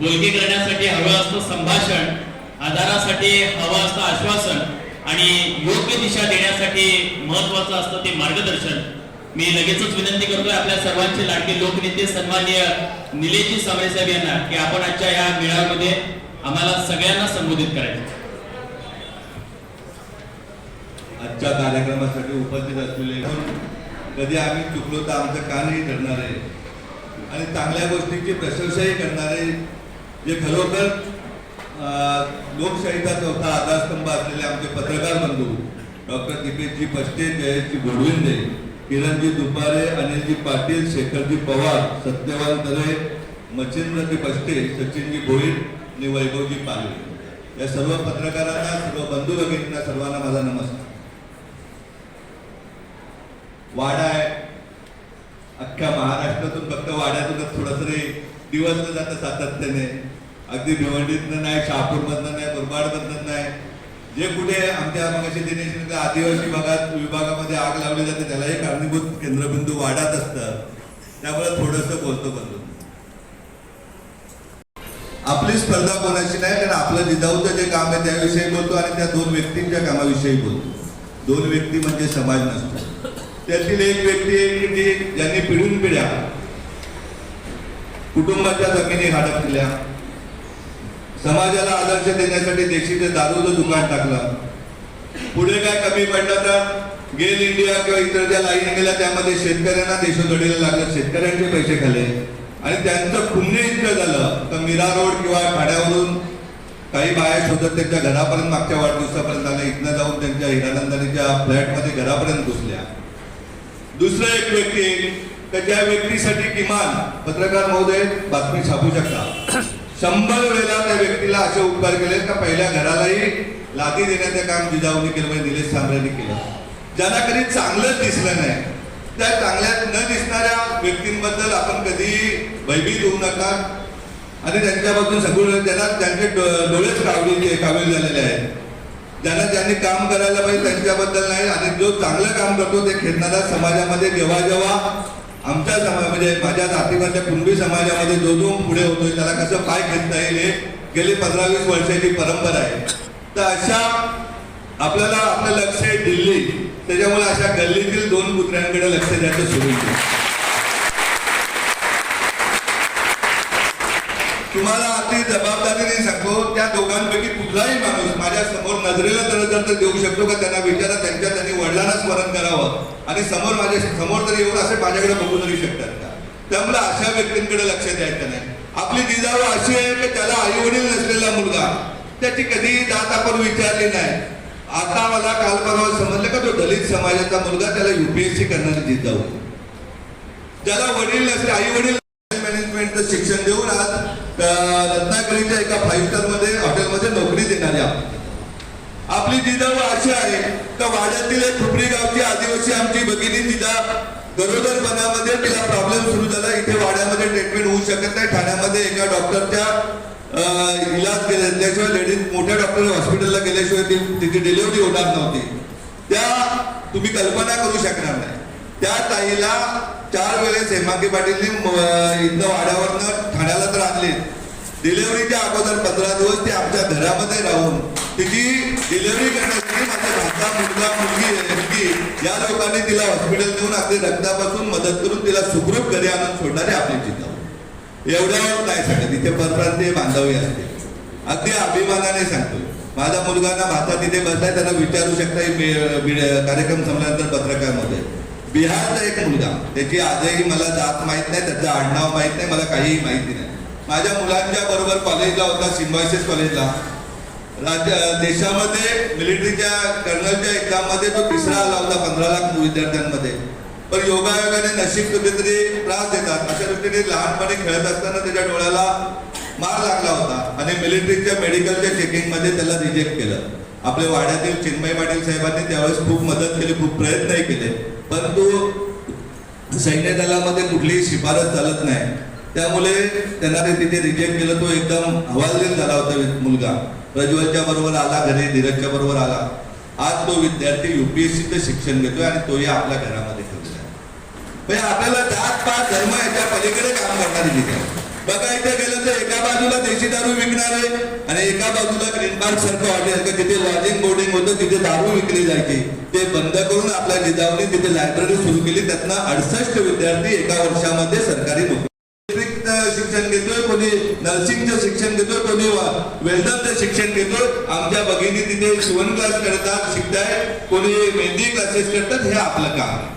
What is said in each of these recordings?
बोलके करण्यासाठी हवं असतं संभाषण आधारासाठी हवं असतं आश्वासन आणि योग्य दिशा देण्यासाठी महत्वाचं असतं ते मार्गदर्शन. मी लगेचच विनंती करतोय आपल्या सर्वांचे लाडके लोकनेते सन्माननीय निलेशजी सामरे साहेब यांना की आपण आजच्या या मेळाव्यामध्ये आम्हाला सगळ्यांना संबोधित करायचं. आजच्या कार्यक्रमासाठी उपस्थित असलेले कधी आम्ही चुकलो तर आमचं कानही आहे. आणि चांगल्या गोष्टींची प्रशंसाही करणारे जे खरोखर लोकशाहीचा चौथा आधारस्तंभ असलेले आमचे पत्रकार बंधू डॉक्टर दीपेशजी पष्टे जयेशजी गोडविंदे किरणजी दुपारे अनिलजी पाटील शेखरजी पवार सत्यवान तरे मच्छिंद्रजी पष्टे सचिनजी भोईर आणि वैभवजी पाले या सर्व पत्रकारांना सर्व बंधू भगिनींना सर्वांना माझा नमस्कार. वाडा आहे. अख्ख्या महाराष्ट्रातून फक्त वाड्यातूनच थोडस दिवस दिवसलं जातं सातत्याने. अगदी भिवंडीतनं नाही शहापूरमधनं नाही मुरबाडमधनं नाही. जे कुठे आमच्या मगाशी दिनेश आदिवासी भागात विभागामध्ये आग लावली जाते त्यालाही कारणीभूत केंद्रबिंदू वाढत असतं. त्यामुळे थोडंसं बोलतो बंधू. आपली स्पर्धा कोणाशी नाही कारण आपलं जिजाऊचं जे काम आहे त्याविषयी बोलतो आणि त्या दोन व्यक्तींच्या कामाविषयी बोलतो. दोन व्यक्ती म्हणजे समाज नसतो. त्यातील एक व्यक्ती आहे की ज्यांनी पिढून पिढ्या कुटुंबाच्या जमिनी हाडप केल्या समाजाला आदर्श देण्यासाठी देशीचं दारूचं दुकान टाकलं. पुढे काय कमी पडलं तर गेल इंडिया किंवा इतर ज्या लाईन गेल्या त्यामध्ये शेतकऱ्यांना देशोधडीला लागलं शेतकऱ्यांचे पैसे खाले आणि त्यांचं पुण्य इतकं झालं तर मीरा रोड किंवा ठाण्यावरून काही बाया शोधत त्यांच्या घरापर्यंत मागच्या वाढदिवसापर्यंत आल्या इथनं जाऊन त्यांच्या हिरानंदानीच्या फ्लॅटमध्ये घरापर्यंत घुसल्या. दुसरं एक व्यक्ती तर ज्या व्यक्तीसाठी किमान पत्रकार महोदय बातमी छापू शकता. शंभर वेळेला त्या व्यक्तीला असे उपकार केले का पहिल्या घरालाही लादी देण्याचं काम जिजाऊने केलं म्हणजे निलेश सांबरेने केलं. ज्यांना कधी चांगलं दिसलं नाही त्या चांगल्या न दिसणाऱ्या व्यक्तींबद्दल आपण कधी भयभीत होऊ नका. आणि त्यांच्यापासून सगळं त्यांना त्यांचे डोळेच कावली कावील झालेले आहेत. ज्यांना ज्यांनी काम करायला पाहिजे त्यांच्याबद्दल नाही. आणि जो चांगलं काम करतो ते खेळणारा समाजामध्ये जेव्हा जेव्हा आमच्या समाज म्हणजे माझ्या जातीमधल्या कुणबी समाजामध्ये जो जो पुढे होतोय त्याला कसं पाय घेता येईल हे गेली पंधरा वीस वर्षाची परंपरा आहे. तर अशा आपल्याला आपलं लक्ष आहे दिल्ली. त्याच्यामुळे अशा गल्लीतील दोन कुत्र्यांकडे लक्ष द्यायचं सुरू केलं तुम्हाला अगदी जबाबदारीने सांगतो त्या दोघांपैकी कुठलाही माणूस माझ्यासमोर नजरेला तर जर देऊ शकतो का त्यांना विचारा त्यांच्या त्यांनी वडिलांना स्मरण करावं. आणि समोर माझ्यासमोर तरी येऊन असे माझ्याकडे बघू तरी शकतात का? त्यामुळे अशा व्यक्तींकडे लक्ष द्यायचं नाही. आपली जिजाऊ अशी आहे की त्याला आई वडील नसलेला मुलगा. त्याची कधी जात आपण विचारली नाही. आता मला काल परवा समजलं का तो दलित समाजाचा मुलगा त्याला युपीएससी करणारी जिजाऊ ज्याला वडील नसले आई वडील मॅनेजमेंटचं शिक्षण देऊन आज अं, रत्नागिरीच्या एका फाईव्ह स्टारमध्ये हॉटेलमध्ये नोकरी देणाऱ्या आपण. आपली जिजाऊ अशी आहे तर वाड्यातील एक खुपरी गावची आदिवासी आमची भगिनी तिचा गरोदरपणामध्ये तिला प्रॉब्लेम सुरू झाला. इथे वाड्यामध्ये ट्रीटमेंट होऊ शकत नाही. ठाण्यामध्ये एका डॉक्टरच्या इलाज इलाज केल्याशिवाय लेडीज मोठ्या डॉक्टर हॉस्पिटलला गेल्याशिवाय ती तिची डिलिव्हरी होणार नव्हती. त्या तुम्ही कल्पना करू शकणार नाही. त्या ताईला चार वेळेस हेमाकी पाटीलनी इथं वाड्यावर वाड्यावरनं ठाण्याला तर आणले. डिलिव्हरीच्या अगोदर पंधरा दिवस ते आमच्या घरामध्ये राहून तिची डिलिव्हरी करण्यासाठी माझा भाचा मुलगा मुलगी मुलगी या लोकांनी तिला हॉस्पिटल देऊन आपली रक्तापासून मदत करून तिला सुखरूप घरी आणून सोडणारे आपली चिंता एवढ्यावर नाही सांगत तिथे परप्रांतीय बांधवी असते. अगदी अभिमानाने सांगतो. माझा मुलगा ना भाता तिथे बसलाय त्यांना विचारू शकता कार्यक्रम संपल्यानंतर पत्रकामध्ये. बिहारचा एक मुलगा. त्याची आजही मला जात माहीत नाही त्याचं आडनाव माहीत नाही मला काहीही माहिती नाही. माझ्या मुलांच्या बरोबर कॉलेजला होता सिम्बायसिस कॉलेजला राज्य देशामध्ये मिलिटरीच्या कर्नलच्या एक्झाममध्ये तो तिसरा आला होता पंधरा लाख विद्यार्थ्यांमध्ये. पण योगायोगाने नशीब कुठेतरी त्रास देतात. अशा दृष्टीने लहानपणी खेळत असताना त्याच्या डोळ्याला मार लागला होता आणि मिलिटरीच्या मेडिकलच्या चेकिंगमध्ये त्याला रिजेक्ट केलं. आपल्या वाड्यातील चिन्मय पाटील साहेबांनी त्यावेळेस खूप मदत केली खूप प्रयत्नही केले. परंतु सैन्य दलामध्ये कुठलीही शिफारस चालत नाही. त्यामुळे त्यांना ते तिथे रिजेक्ट केलं. तो एकदम हवालदिल झाला होता मुलगा. प्रज्वलच्या बरोबर आला घरी धीरजच्या बरोबर आला. आज तो विद्यार्थी युपीएससीचं शिक्षण घेतोय आणि तोही आपल्या घरामध्ये ठेवलेला आहे. म्हणजे आपल्याला जात पात धर्म याच्या पलीकडे काम करणारी जिथे बघा इथे गेलं तर एका बाजूला देशी दारू विकणारे आणि एका बाजूला ग्रीन पार्क सारखं हॉटेल का? जिथे लॉजिंग बोर्डिंग होतं तिथे दारू विकली जायची. ते बंद करून आपल्या जिजाऊने तिथे लायब्ररी सुरू केली. त्यातनं अडसष्ट विद्यार्थी एका वर्षामध्ये सरकारी नोकरी शिक्षण घेतोय कोणी नर्सिंगचं शिक्षण घेतोय कोणी वेल्डरचं शिक्षण घेतोय. आमच्या भगिनी तिथे शिवण क्लास करतात शिकताय कोणी मेहंदी क्लासेस करतात हे आपलं काम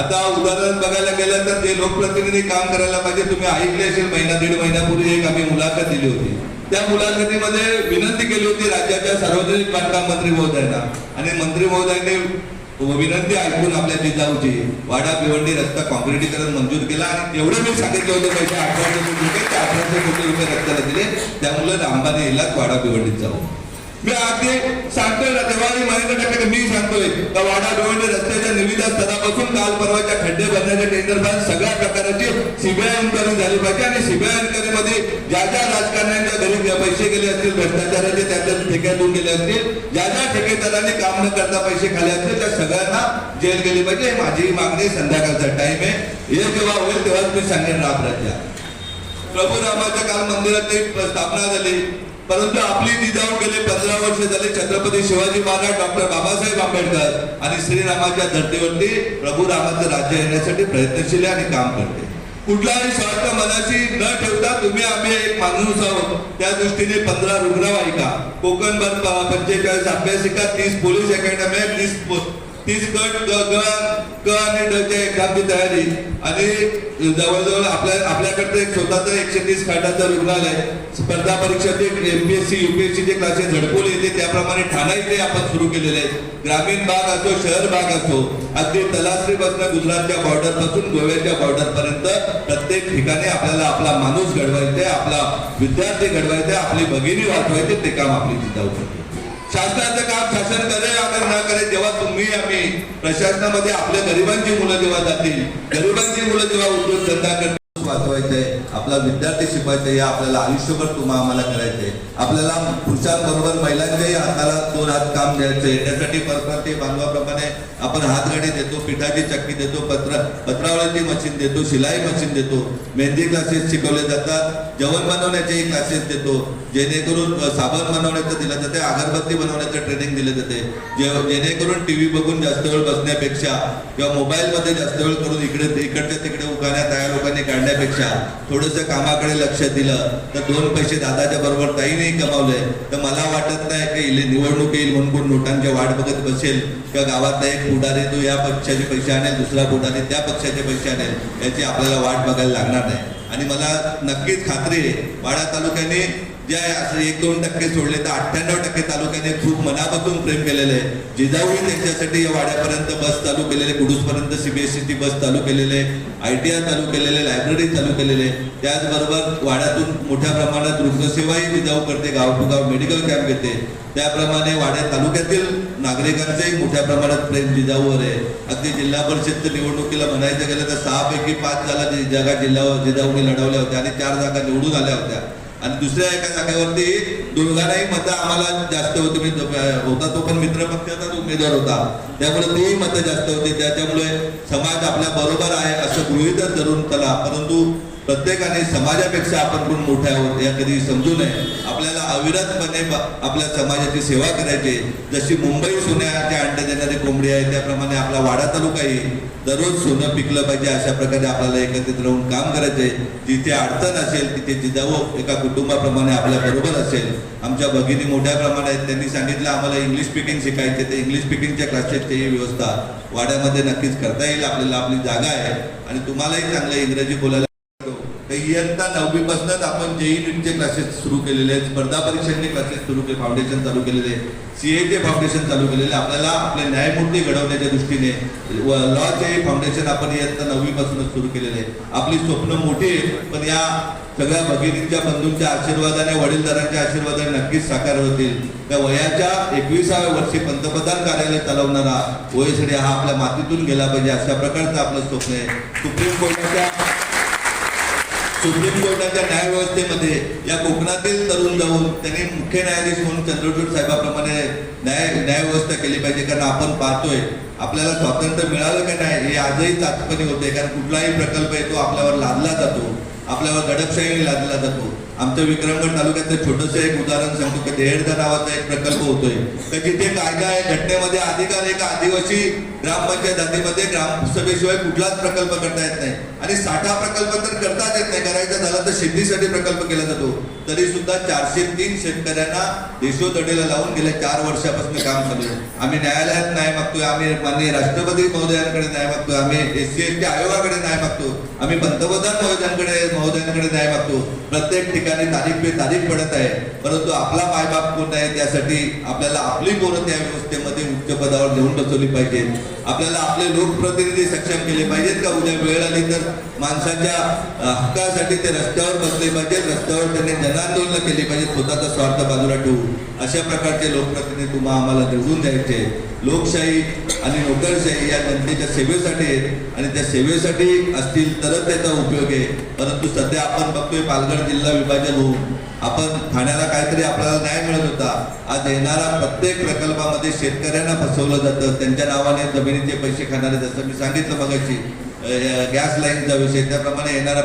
आता उदाहरण बघायला गेलं तर ते लोकप्रतिनिधी काम करायला पाहिजे तुम्ही ऐकले असेल महिना दीड महिन्यापूर्वी एक आम्ही मुलाखत दिली होती. त्या मुलाखतीमध्ये विनंती केली होती राज्याच्या सार्वजनिक बांधकाम मंत्री महोदयांना. आणि मंत्री महोदयांनी विनंती ऐकून आपल्या जिल्ह्याची वाडा भिवंडी रस्ता काँक्रिटीकरण मंजूर केला. आणि एवढं मी सांगितलं होतं पैसे अठराशे कोटी रुपये ते अठराशे कोटी रुपये रस्त्याला दिले. त्यामुळे अंबाने इलाज वाडा भिवंडीत जाऊ. मी अगदी सांगतोय ना तेव्हा महेंद्र ठाकरे मी सांगतोय. का वाडा गोविंद रस्त्याच्या निविदा स्तरापासून काल परवाच्या खड्डे भरण्याच्या टेंडर सगळ्या प्रकाराची सीबीआय इन्क्वायरी झाली पाहिजे आणि सीबीआय इन्क्वायरी मध्ये ज्या ज्या राजकारण्यांच्या घरी पैसे गेले असतील भ्रष्टाचाराचे त्या त्या ठेक्यातून गेले असतील ज्या ज्या ठेकेदारांनी काम न करता पैसे खाले असतील त्या सगळ्यांना जेल गेली पाहिजे. माझी मागणी संध्याकाळचा टाइम आहे. हे जेव्हा होईल तेव्हाच मी सांगेन रामराज्या प्रभू रामाच्या काल मंदिरात स्थापना झाली. परंतु आपली जिजाऊ गेले पंधरा वर्ष झाले छत्रपती शिवाजी महाराज डॉक्टर बाबासाहेब आंबेडकर आणि श्रीरामाच्या धर्तीवरती प्रभू रामाचं राज्य येण्यासाठी प्रयत्नशील आहे आणि काम करते. कुठलाही स्वार्थ मनाशी न ठेवता तुम्ही आम्ही एक माणूस आहोत. त्या दृष्टीने पंधरा रुग्णवाहिका कोकण भर पंचेचाळीस अभ्यासिका तीस पोलीस अकॅडमी तीस तीस गट ग क आणि ड तयारी. आणि जवळजवळ आपल्या आपल्याकडचं एक एकशे तीस खाटाचं रुग्णालय स्पर्धा परीक्षाचे एमपीएससी युपीएससी चे क्लासेस झडपून येते. त्याप्रमाणे ठाणा इथे आपण सुरू केलेले आहे. ग्रामीण भाग असो शहर भाग असो अगदी तलासरीपासून गुजरातच्या बॉर्डरपासून गोव्याच्या बॉर्डर पर्यंत प्रत्येक ठिकाणी आपल्याला आपला माणूस घडवायचा आहे आपला विद्यार्थी घडवायचा आहे आपली भगिनी वाचवायची ते काम आपली जिजाऊ शकते शासनाचं काम शासन करे अगर न करे जेव्हा तुम्ही आम्ही प्रशासनामध्ये आपल्या गरिबांची मुलं जेव्हा जातील गरिबांची मुलं जेव्हा उद्योगधंदा करतील वाचवायचंय आपला विद्यार्थी शिकवायचे हे आपल्याला आयुष्यभर तुम्हा आम्हाला करायचंय. आपल्याला पुरुषांबरोबर महिलांच्याही हाताला दोन हात काम द्यायचंय त्यासाठी परप्रांतीय बांधवाप्रमाणे आपण हातगाडी देतो पिठाची चक्की देतो पत्र पत्रावळीची मशीन देतो शिलाई मशीन देतो. मेहंदी क्लासेस शिकवले जातात. जेवण बनवण्याचेही क्लासेस देतो. जेणेकरून साबण बनवण्याचं दिलं जाते अगरबत्ती बनवण्याचं ट्रेनिंग दिले जाते. जे- जेणेकरून टीव्ही बघून जास्त वेळ बसण्यापेक्षा किंवा मोबाईलमध्ये जास्त वेळ करून इकडे इकडच्या तिकडे उगाण्यात या लोकांनी काढण्यापेक्षा थोडंसं कामाकडे लक्ष दिलं तर दोन पैसे दादाच्या बरोबर ताईने कमावले. तर मला वाटत नाही की इले निवडणूक येईल म्हणून कोण नोटांच्या वाट बघत बसेल. किंवा गावातला एक पुढारी तो या पक्षाचे पैसे आणेल दुसरा पुढारी त्या पक्षाचे पैसे आणेल याची आपल्याला वाट बघायला लागणार नाही. आणि मला नक्कीच खात्री आहे वाडा तालुक्याने जे आहे असं एक दोन टक्के सोडले तर अठ्ठ्याण्णव टक्के तालुक्याने खूप मनापासून प्रेम केलेलं. आहे जिजाऊही त्यांच्यासाठी या वाड्यापर्यंत बस चालू केलेले कुडूसपर्यंत सीबीएसईची बस चालू केलेले आय टी आय चालू केलेले लायब्ररी चालू केलेले. त्याचबरोबर वाड्यातून मोठ्या प्रमाणात रुग्णसेवाही जिजाऊ करते गाव टू गाव मेडिकल कॅम्प घेते. त्याप्रमाणे वाड्या तालुक्यातील नागरिकांचंही मोठ्या प्रमाणात प्रेम जिजाऊवर आहे. अगदी जिल्हा परिषदच्या निवडणुकीला म्हणायचं गेलं तर सहा पैकी पाच जागा जागा जिल्हा जिजाऊने लढवल्या होत्या आणि चार जागा निवडून आल्या होत्या. आणि दुसऱ्या एका जागेवरती दोघांनाही मतं आम्हाला जास्त होती. म्हणजे मी होता तो पण मित्र पक्षाचाच उमेदवार होता. त्यामुळे तेही मतं जास्त होती. त्याच्यामुळे समाज आपल्या बरोबर आहे असं गृहितच धरून चला. परंतु प्रत्येकाने समाजापेक्षा आपण पण मोठे आहोत या कधी समजू नये. आपल्याला अविरतपणे आपल्या समाजाची सेवा करायची आहे. जशी मुंबई सोन्याच्या अंडे देणारी कोंबडी आहे त्याप्रमाणे आपला वाडा तालुकाही दररोज सोनं पिकलं पाहिजे अशा प्रकारे आपल्याला एकत्रित राहून काम करायचंय जिथे अडचण असेल तिथे जिजाऊ एका कुटुंबाप्रमाणे आपल्या बरोबर असेल. आमच्या भगिनी मोठ्या प्रमाणात त्यांनी सांगितलं आम्हाला इंग्लिश स्पीकिंग शिकायचे ते इंग्लिश स्पीकिंगच्या क्लासेसची ही व्यवस्था वाड्यामध्ये नक्कीच करता येईल. आपल्याला आपली जागा आहे. आणि तुम्हालाही चांगलं इंग्रजी बोलायला इयत्ता नववी पासूनच आपण जेई नीटचे क्लासेस सुरू केलेले आहेत. स्पर्धा परीक्षांचे क्लासेस सुरू केले फाउंडेशन चालू केलेले सीएचे फाउंडेशन चालू केलेले आपल्याला आपले न्यायमूर्ती घडवण्याच्या दृष्टीने लॉचे फाउंडेशन आपण इयत्ता नववीपासूनच सुरू केलेले आहे. आपली स्वप्न मोठी आहेत पण या सगळ्या भगिनींच्या बंधूंच्या आशीर्वादाने वडीलधारांच्या आशीर्वादाने नक्कीच साकार होतील. त्या वयाच्या एकविसाव्या वर्षी पंतप्रधान कार्यालय चालवणारा ओएसडी हा आपल्या मातीतून गेला पाहिजे अशा प्रकारचं आपलं स्वप्न आहे. सुप्रीम कोर्टाच्या सुप्रीम कोर्टाच्या न्यायव्यवस्थेमध्ये या कोकणातील तरुण जाऊन त्यांनी मुख्य न्यायाधीश म्हणून चंद्रचूड साहेबाप्रमाणे न्याय न्यायव्यवस्था केली पाहिजे. कारण आपण पाहतोय आपल्याला स्वातंत्र्य मिळालं का नाही हे आजही चाचपणी होते. कारण कुठलाही प्रकल्प येतो आपल्यावर लादला जातो. आपल्यावर दडपशाही लादला जातो. आमच्या विक्रमगड तालुक्यातलं छोटंसं एक उदाहरण सांगतो की देहेडदा नावाचा एक प्रकल्प होतोय. तर जिथे कायदा आहे घटनेमध्ये अधिकार एक आदिवासी ग्रामपंचायत हद्दीमध्ये ग्रामसभेशिवाय कुठलाच प्रकल्प करता येत नाही. आणि साठा प्रकल्प तर करताच येत नाही. करायचा झाला तर शेतीसाठी प्रकल्प केला जातो. तरी सुद्धा चारशे तीन शेतकऱ्यांना देशोदडेला लावून गेल्या चार वर्षापासून काम चालू आम्ही न्यायालयात न्याय मागतोय. आम्ही माननीय राष्ट्रपती महोदयांकडे न्याय मागतोय. आम्ही एस सी एस टी आयोगाकडे न्याय मागतो आम्ही पंतप्रधान महोदयांकडे महोदयांकडे न्याय मागतो. प्रत्येक ठिकाणी तारीख पे तारीख पडत आहे. परंतु आपला मायबाप कोण आहे त्यासाठी आपल्याला आपली पोरं त्या व्यवस्थेमध्ये उच्च पदावर घेऊन बसवली पाहिजेत आपल्याला आपले लोकप्रतिनिधी सक्षम केले पाहिजेत का? उद्या वेळ आली तर माणसाच्या हक्कासाठी ते रस्त्यावर बसले पाहिजेत. रस्त्यावर त्यांनी जनांदोलन केली पाहिजेत. स्वतःचा स्वार्थ बाजूला ठेवून. अशा प्रकारचे लोकप्रतिनिधी तुम्हाला आम्हाला निवडून द्यायचे. लोकशाही आणि नोकरशाही या जनतेच्या सेवेसाठी आहेत आणि त्या सेवेसाठी असतील तरच त्याचा उपयोग आहे. परंतु सध्या आपण बघतोय पालघर जिल्हा विभाजन होऊन आपण खाण्याला काहीतरी आपल्याला न्याय मिळत होता. आज येणारा प्रत्येक प्रकल्पामध्ये शेतकऱ्यांना फसवलं जातं. त्यांच्या नावाने जमिनीचे पैसे खाणारे जसं मी सांगितलं मगाशी गॅस लाईनचा विषय त्याप्रमाणे येणारा